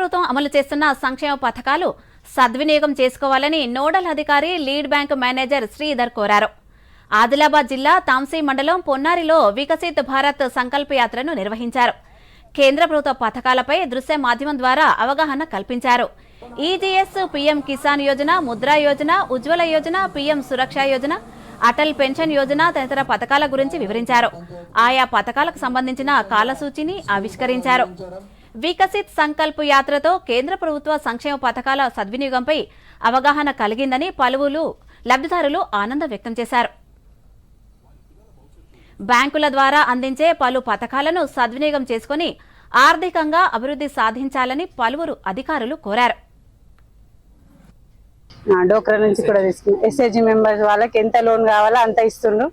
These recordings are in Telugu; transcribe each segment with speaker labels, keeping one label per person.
Speaker 1: ప్రభుత్వం అమలు చేస్తున్న సంక్షేమ పథకాలు సద్వినియోగం చేసుకోవాలని నోడల్ అధికారి లీడ్ బ్యాంక్ మేనేజర్ శ్రీధర్ కోరారు. ఆదిలాబాద్ జిల్లా తాంసీ మండలం పొన్నారిలో వికసిత్ భారత్ సంకల్ప యాత్రను నిర్వహించారు. కేంద్ర ప్రభుత్వ పథకాలపై దృశ్య మాధ్యమం ద్వారా అవగాహన కల్పించారు. EGS PM Kisan Yojana Mudra Yojana Ujjwala Yojana PM Suraksha Yojana Atal Pension Yojana తదితర పథకాల గురించి వివరించారు. ఆయా పథకాలకు సంబంధించిన కాలసూచిని ఆవిష్కరించారు. వికసిత్ సంకల్ప్ యాత్రతో కేంద్ర ప్రభుత్వ సంక్షేమ పథకాల సద్వినియోగంపై అవగాహన కలిగిందని పలువురు లబ్ధిదారులు ఆనందం వ్యక్తం చేశారు. బ్యాంకుల ద్వారా అందించే పలు పథకాలను సద్వినియోగం చేసుకుని ఆర్థికంగా అభివృద్ధి సాధించాలని పలువురు అధికారులు కోరారు.
Speaker 2: డోక్రా నుంచి కూడా తీసుకున్నాం ఎస్హెచ్జి మెంబర్స్ వాళ్ళకి ఎంత లోన్ కావాలో అంత ఇస్తుండ్రు.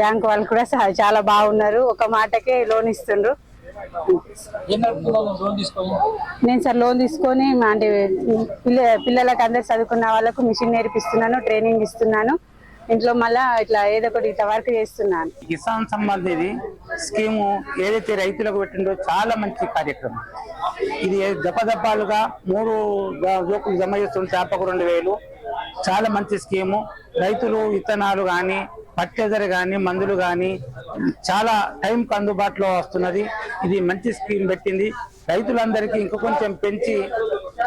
Speaker 2: బ్యాంక్ వాళ్ళు కూడా చాలా బాగున్నారు. ఒక మాటకే లోన్ ఇస్తుండ్రు. నేను సార్ లోన్ తీసుకొని మా అంటే పిల్ల పిల్లలకు అందరు చదువుకున్న వాళ్ళకు మిషన్ నేర్పిస్తున్నాను ట్రైనింగ్ ఇస్తున్నాను. ఇంట్లో మళ్ళా ఇట్లా ఏదో ఒకటి ఇట్లా వర్క్ చేస్తున్నాను.
Speaker 3: కిసాన్ సమ్మాన్ నిధి స్కీము ఏదైతే రైతులకు పెట్టిందో చాలా మంచి కార్యక్రమం. ఇది దపదపాలుగా మూడు జోకులు జమ చేస్తుంది చేపకు రెండు వేలు. చాలా మంచి స్కీము. రైతులు విత్తనాలు కానీ పట్టెదర కానీ మందులు కానీ చాలా టైంకి అందుబాటులో వస్తున్నది. ఇది మంచి స్కీమ్ పెట్టింది. రైతులందరికీ ఇంకా కొంచెం పెంచి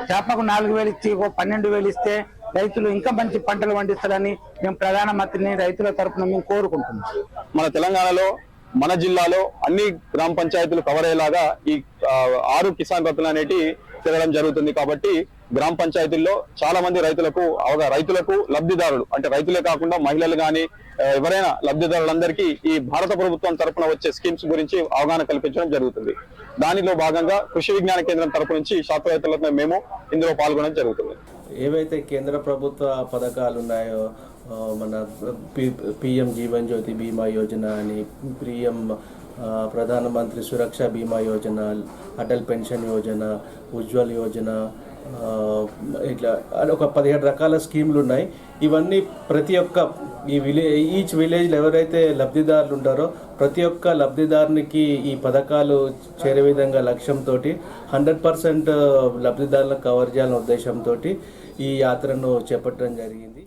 Speaker 3: చేపకు నాలుగు వేలు ఇచ్చి ఒక పన్నెండు వేలు ఇస్తే రైతులు ఇంకా మంచి పంటలు పండిస్తారని మేము ప్రధానమంత్రిని రైతుల తరపున మేము కోరుకుంటున్నాం.
Speaker 4: మన తెలంగాణలో మన జిల్లాలో అన్ని గ్రామ పంచాయతీలు కవర్ అయ్యేలాగా ఈ ఆరు కిసాన్ రత్న అనేటి తిరగడం జరుగుతుంది కాబట్టి గ్రామ పంచాయతీల్లో చాలా మంది రైతులకు అవగా రైతులకు లబ్ధిదారులు అంటే రైతులే కాకుండా మహిళలు కానీ ఎవరైనా లబ్ధిదారులందరికీ ఈ భారత ప్రభుత్వం తరపున వచ్చే స్కీమ్స్ గురించి అవగాహన కల్పించడం జరుగుతుంది. దానిలో భాగంగా కృషి విజ్ఞాన కేంద్రం తరపు నుంచి శాస్త్రవేత్తలతో మేము ఇందులో పాల్గొనడం జరుగుతుంది.
Speaker 5: ఏవైతే కేంద్ర ప్రభుత్వ పథకాలు ఉన్నాయో మన పి- పిఎం జీవన్ జ్యోతి బీమా యోజన అని పిఎం ప్రధానమంత్రి సురక్ష బీమా యోజన అటల్ పెన్షన్ యోజన ఉజ్వల్ యోజన ఇట్లా ఒక పదిహేడు రకాల స్కీములు ఉన్నాయి. ఇవన్నీ ప్రతి ఒక్క ఈ విలేజ్ ఈచ్ విలేజ్లో ఎవరైతే లబ్ధిదారులు ఉంటారో ప్రతి ఒక్క లబ్ధిదారునికి ఈ పథకాలు చేరే విధంగా లక్ష్యంతో హండ్రెడ్ పర్సెంట్ లబ్ధిదారులను కవర్ చేయాలనే ఉద్దేశంతో ఈ యాత్రను చేపట్టడం జరిగింది.